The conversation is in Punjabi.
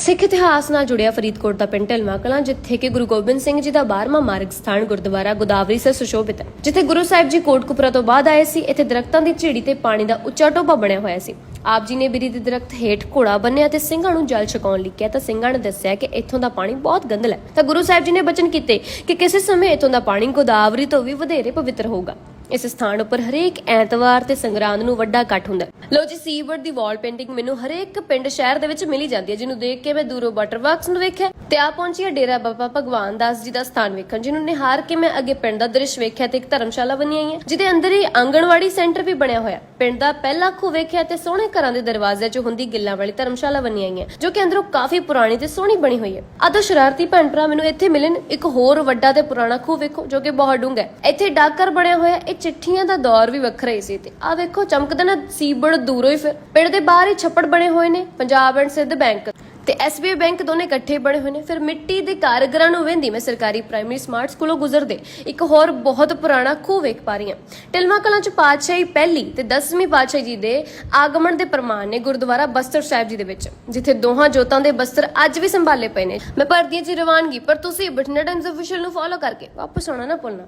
ਸਿੱਖ ਇਤਿਹਾਸ ਨਾਲ ਜੁੜਿਆ ਫਰੀਦਕੋਟ ਦਾ ਪਿੰਡ ਢਲਮਾ ਕਲਾਂ, ਜਿੱਥੇ ਕਿ ਗੁਰੂ ਗੋਬਿੰਦ ਸਿੰਘ ਜੀ ਦਾ 12ਵਾਂ ਮਾਰਗ ਸਥਾਨ ਗੁਰਦੁਆਰਾ ਗੋਦਾਵਰੀ ਸੇ ਸੁਸ਼ੋਭਿਤ ਹੈ, ਜਿੱਥੇ ਗੁਰੂ ਸਾਹਿਬ ਜੀ ਕੋਟਕਪੁਰਾ ਤੋਂ ਬਾਅਦ ਆਏ ਸੀ, ਇੱਥੇ ਦਰਖਤਾਂ ਦੀ ਝੇੜੀ ਤੇ ਪਾਣੀ ਦਾ ਉੱਚਾ ਟੋਭਾ ਬਣਿਆ ਹੋਇਆ ਸੀ। ਆਪ ਜੀ ਨੇ ਬਿਰੀ ਦੇ ਦਰਖਤ ਹੇਠ ਘੋੜਾ ਬੰਨਿਆ ਤੇ ਸਿੰਘਾਂ ਨੂੰ ਜਲ ਛਕਾਉਣ ਲਈ ਕਿਹਾ, ਤਾਂ ਸਿੰਘਾਂ ਨੇ ਦੱਸਿਆ ਕਿ ਇੱਥੋਂ ਦਾ ਪਾਣੀ ਬਹੁਤ ਗੰਦਲਾ ਹੈ। ਤਾਂ ਗੁਰੂ ਸਾਹਿਬ ਜੀ ਨੇ ਬਚਨ ਕੀਤੇ ਕਿ ਕਿਸੇ ਸਮੇਂ ਇੱਥੋਂ ਦਾ ਪਾਣੀ ਗੋਦਾਵਰੀ ਤੋਂ ਵੀ ਵਧੇਰੇ ਪਵਿੱਤਰ ਹੋਊਗਾ। ਇਸ ਸਥਾਨ ਉੱਪਰ ਹਰੇਕ ਐਤਵਾਰ ਤੇ ਸੰਗਰਾਂਦ ਨੂੰ ਵੱਡਾ ਇਕੱਠ ਹੁੰਦਾ ਲੋ ਜੀ, ਸੀਵਰਡ ਦੀ ਵਾਲ ਪੇਂਟਿੰਗ ਮੈਨੂੰ ਹਰੇਕ ਪਿੰਡ ਸ਼ਹਿਰ ਦੇ ਵਿੱਚ ਮਿਲੀ ਜਾਂਦੀ ਹੈ, ਜਿਹਨੂੰ ਦੇਖ ਕੇ ਮੈਂ ਦੂਰੋਂ ਵਾਟਰ ਵਰਕਸ ਨੂੰ ਵੇਖਿਆ ਤੇ ਆ ਪਹੁੰਚੀ ਹਾਂ ਡੇਰਾ ਬਾਬਾ ਭਗਵਾਨ ਦਾਸ ਜੀ ਦਾ ਸਥਾਨ ਵੇਖਣ, ਜਿਹਨੂੰ ਨਿਹਾਰ ਕੇ ਮੈਂ ਅੱਗੇ ਪਿੰਡ ਦਾ ਦ੍ਰਿਸ਼ ਵੇਖਿਆ ਤੇ ਇੱਕ ਧਰਮਸ਼ਾਲਾ ਬਣੀ ਹੋਈ ਹੈ, ਜਿਹਦੇ ਅੰਦਰ ਹੀ ਆਂਗਣਵਾੜੀ ਸੈਂਟਰ ਵੀ ਬਣਿਆ ਹੋਇਆ ਪਿੰਡ ਦਾ ਪਹਿਲਾ ਖੂਹ ਵੇਖਿਆ ਤੇ ਸੋਹਣੇ ਘਰਾਂ ਦੇ ਦਰਵਾਜ਼ਿਆਂ 'ਚ ਹੁੰਦੀ ਗਿੱਲਾਂ ਵਾਲੀ ਧਰਮਸ਼ਾਲਾ ਬਣੀ ਹੋਈ ਹੈ, ਜੋ ਕਿ ਅੰਦਰੋਂ ਕਾਫੀ ਪੁਰਾਣੀ ਤੇ ਸੋਹਣੀ ਬਣੀ ਹੋਈ ਹੈ। ਆਦੋ ਸ਼ਰਾਰਤੀ ਭੈਣ ਭਰਾ ਮੈਨੂੰ ਇੱਥੇ ਮਿਲਣ, ਇੱਕ ਹੋਰ ਵੱਡਾ ਤੇ ਪੁਰਾਣਾ ਖੂਹ ਵੇਖੋ, ਜੋ ਕਿ ਬਹੁਤ ਡੂੰਘਾ ਹੈ। ਇੱਥੇ ਡਾਕਰ ਬਣਿਆ ਹੋਇਆ ਇਹ ਚਿੱਠੀਆਂ ਦਾ ਦੌਰ ਵੀ ਵੱਖਰਾ ਹੀ ਸੀ ਤੇ ਆ ਵੇਖੋ, ਚਮਕਦਾ ਨਾ ਸੀਬੜ ਦੂਰੋਂ ਹੀ ਫਿਰ ਪਿੰਡ ਦੇ ਬਾਹਰ ਹੀ ਛੱਪੜ ਬਣੇ ਹੋਏ ਨੇ, ਪੰਜਾਬ ਐਂਡ ਸਿੱਧ ਬੈਂਕ। ਤੇ ਐਸਬੀਆਈ ਬੈਂਕ ਦੋਨੇ ਇਕੱਠੇ ਬਣੇ ਹੋਏ ਨੇ। ਫਿਰ ਮਿੱਟੀ ਦੇ ਕਾਰਗਰਾਂ ਨੂੰ ਵੇਂਦੀ ਮੈਂ ਸਰਕਾਰੀ ਪ੍ਰਾਇਮਰੀ ਸਮਾਰਟ ਸਕੂਲੋਂ ਗੁਜ਼ਰਦੇ। ਇੱਕ ਹੋਰ ਬਹੁਤ ਪੁਰਾਣਾ ਖੂਹ ਵੇਖ ਪਾ ਰਹੀ ਹਾਂ। ਟਿਲਮਾ ਕਲਾਂ ਚ ਪਾਤਸ਼ਾਹੀ ਪਹਿਲੀ ਤੇ 10ਵੀਂ ਪਾਤਸ਼ਾਹੀ ਜੀ ਦੇ ਆਗਮਨ ਦੇ ਪ੍ਰਮਾਣ ਨੇ ਗੁਰਦੁਆਰਾ ਬਸਤਰ ਸਾਹਿਬ ਜੀ ਦੇ ਵਿੱਚ, ਜਿੱਥੇ ਦੋਹਾਂ ਜੋਤਾਂ ਦੇ ਬਸਤਰ ਅੱਜ ਵੀ ਸੰਭਾਲੇ ਪਏ ਨੇ। ਮੈਂ ਭਰਦੀ ਹਾਂ ਜੀ ਰਵਾਨਗੀ, ਪਰ ਤੁਸੀਂ ਬਠਿੰਡਾ ਅਫੀਸ਼ੀਅਲ ਨੂੰ ਫੋਲੋ ਕਰਕੇ ਵਾਪਸ ਆਉਣਾ ਨਾ ਭੁੱਲਣਾ।